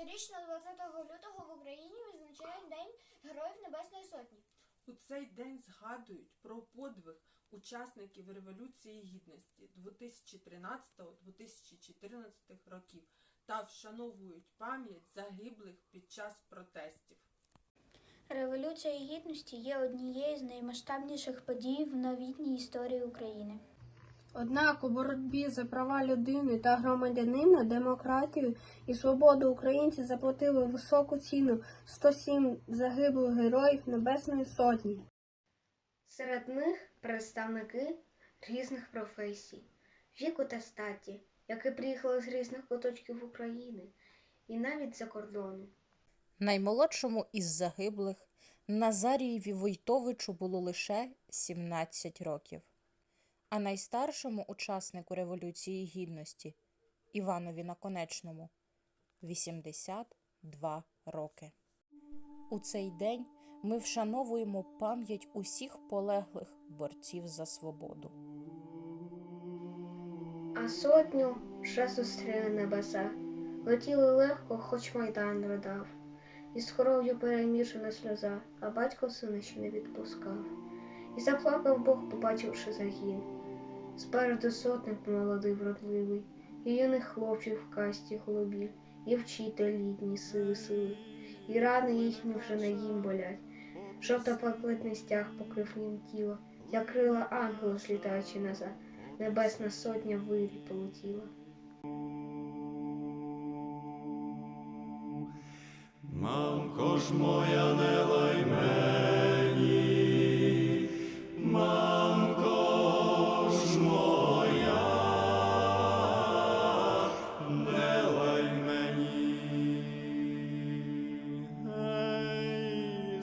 Щорічно 20 лютого в Україні відзначають День Героїв Небесної Сотні. У цей день згадують про подвиг учасників Революції Гідності 2013-2014 років та вшановують пам'ять загиблих під час протестів. Революція Гідності є однією з наймасштабніших подій в новітній історії України. Однак у боротьбі за права людини та громадянина, демократію і свободу українці заплатили високу ціну 107 загиблих героїв Небесної Сотні. Серед них представники різних професій, віку та статі, які приїхали з різних куточків України і навіть за кордону. Наймолодшому із загиблих Назарієві Войтовичу було лише 17 років, а найстаршому учаснику Революції Гідності Іванові Наконечному 82 роки. У цей день ми вшановуємо пам'ять усіх полеглих борців за свободу. А сотню вже зустріли небеса, летіли легко, хоч майдан ридав, і з кров'ю перемішана сльоза, а батько сина ще не відпускав. І заплакав Бог, побачивши загін. Спереду сотник молодий вродливий, і юних хлопців в касті голубі, і вчитель літні сили сили, і рани їхні вже на їм болять. Жовто-блакитний стяг покрив їм тіло, як крила ангела, злітаючи назад, небесна сотня вирі полетіла. Мамко ж моя не